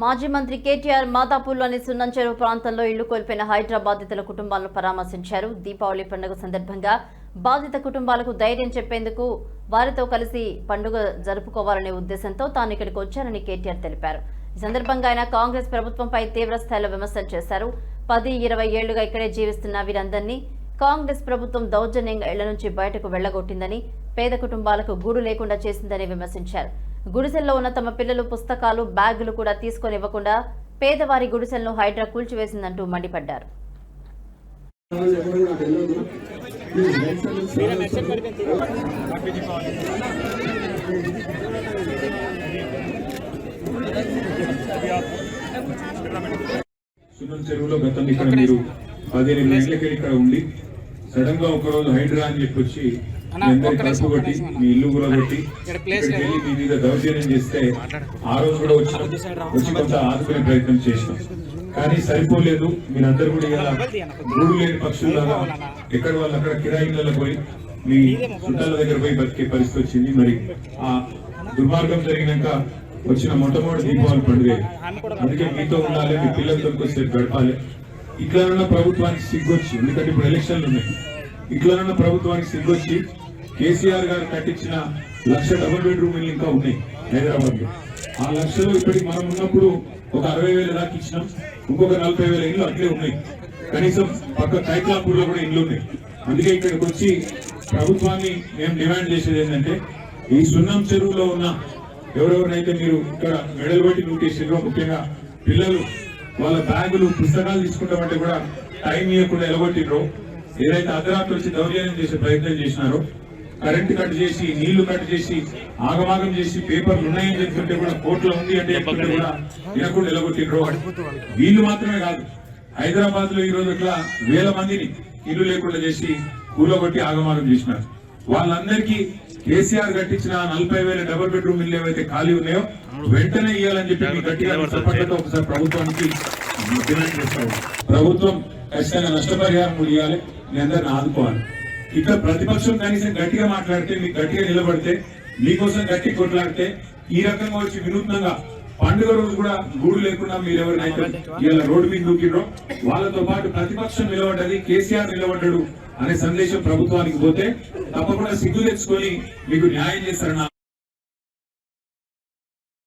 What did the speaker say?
మాజీ మంత్రి కేటీఆర్ మాదాపూర్లోని సున్నం చెరువు ప్రాంతంలో ఇళ్ళు కోల్పోయిన హైదరాబాద్ బాధితుల కుటుంబాలను పరామర్శించారు. దీపావళి పండుగ సందర్భంగా బాధిత కుటుంబాలకు ధైర్యం చెప్పేందుకు వారితో కలిసి పండుగ జరుపుకోవాలనే ఉద్దేశంతో తాను ఇక్కడికి వచ్చానని కేటీఆర్ తెలిపారు. ఈ సందర్భంగా ఆయన కాంగ్రెస్ ప్రభుత్వంపై తీవ్ర స్థాయిలో విమర్శలు చేశారు. పది ఇరవై ఏళ్ళుగా ఇక్కడే జీవిస్తున్న వీరందరినీ కాంగ్రెస్ ప్రభుత్వం దౌర్జన్యంగా ఇళ్ళ నుంచి బయటకు వెళ్ళగొట్టిందని పేద కుటుంబాలకు గూడు లేకుండా చేసిందని విమర్శించారు. గుడిసెల్లో ఉన్న తమ పిల్లలు పుస్తకాలు బ్యాగులు కూడా తీసుకొని ఇవ్వకుండా పేదవారి గుడిసెలను హైడ్రా కూల్చివేసిందంటూ మండిపడ్డారు. చెరువులో గతంలో ఇక్కడ మీరు పదిహేను గంటలకి ఇక్కడ ఉండి సడన్గా ఒకరోజు హైడ్రా అని చెప్పి వచ్చి ఇల్లు కూడా వెళ్ళి మీ మీద దౌర్జన్యం చేస్తే ఆ రోజు కూడా వచ్చినాం వచ్చి కొంత ఆదుకునే ప్రయత్నం చేసినాం. కానీ సరిపోలేదు. మీరందరూ కూడా ఇలా గూడు లేని పక్షుల్లాగా ఎక్కడ వాళ్ళు అక్కడ కిరాయిలలో పోయి మీ చుట్టాల దగ్గర పోయి బతికే పరిస్థితి వచ్చింది. మరి ఆ దుర్మార్గం జరిగినాక వచ్చిన మొట్టమొదటి దీపావళి పండుగ. అందుకే మీతో ఉండాలి మీ పిల్లలతో కొద్దిసేపు గడపాలి. ఇట్లనన్న ప్రభుత్వానికి సిగ్గొచ్చి ఎందుకంటే ఇప్పుడు ఎలక్షన్లు ఉన్నాయి. ఇట్లనన్న ప్రభుత్వానికి సిగ్గొచ్చి కేసీఆర్ గారు కట్టించిన లక్ష డబుల్ బెడ్రూమ్లు ఇల్లు ఇంకా ఉన్నాయి హైదరాబాద్లో ఆ లక్షలు ఇప్పటికి మనం ఉన్నప్పుడు ఒక అరవై వేల దాకా ఇచ్చినాం. ఇంకొక నలభై వేల ఇల్లు అట్లే ఉన్నాయి. కనీసం పక్క కైట్లాపూర్లో కూడా ఇల్లు ఉన్నాయి. అందుకే ఇక్కడికి వచ్చి ప్రభుత్వాన్ని మేము డిమాండ్ చేసేది ఏంటంటే ఈ సున్నం చెరువులో ఉన్న ఎవరెవరినైతే మీరు ఇక్కడ మెడలు పెట్టి నూటేసారో ముఖ్యంగా పిల్లలు వాళ్ళ బ్యాగులు పుస్తకాలు తీసుకుంటామంటే కూడా టైం ఇవ్వకుండా ఎలగొట్టిండ్రో ఏదైతే అర్ధరాత్రి వచ్చి దౌర్జన్యం చేసే ప్రయత్నం చేసినారో కరెంట్ కట్ చేసి నీళ్ళు కట్ చేసి ఆగమాగం చేసి పేపర్లు ఉన్నాయని చెప్తుంటే కూడా కోర్టులో ఉంది అంటే చెప్తుంటే కూడా వినకుండా ఎలగొట్టిండ్రో వీళ్ళు మాత్రమే కాదు హైదరాబాద్లో ఈ రోజు ఇట్లా వేల మందిని ఇల్లు లేకుండా చేసి కూలగొట్టి ఆగమాగం చేసినారు. వాళ్ళందరికీ కేసీఆర్ కట్టించిన నలభై వేల డబుల్ బెడ్రూమ్ ఇల్లు ఏవైతే ఖాళీ ఉన్నాయో వెంటనే ఇవ్వాలని చెప్పి గట్టిగా ఒకసారి ప్రభుత్వానికి ప్రభుత్వం ఖచ్చితంగా నష్టపరిహారం కూడా ఇవ్వాలి. మీ అందరిని ఆదుకోవాలి. ఇక్కడ ప్రతిపక్షం కనీసం గట్టిగా మాట్లాడితే మీకు గట్టిగా నిలబడితే మీకోసం గట్టి కొట్లాడితే ఈ రకంగా వచ్చి వినూత్నంగా పండుగ రోజు కూడా గూడు లేకుండా మీరు ఎవరినైతే ఇలా రోడ్డు మీద దూకిరో వాళ్ళతో పాటు ప్రతిపక్షం నిలబడ్డది కేసీఆర్ నిలబడ్డాడు అనే సందేశం ప్రభుత్వానికి పోతే తప్పకుండా సిగ్గు తెచ్చుకొని మీకు న్యాయం చేస్తారన్న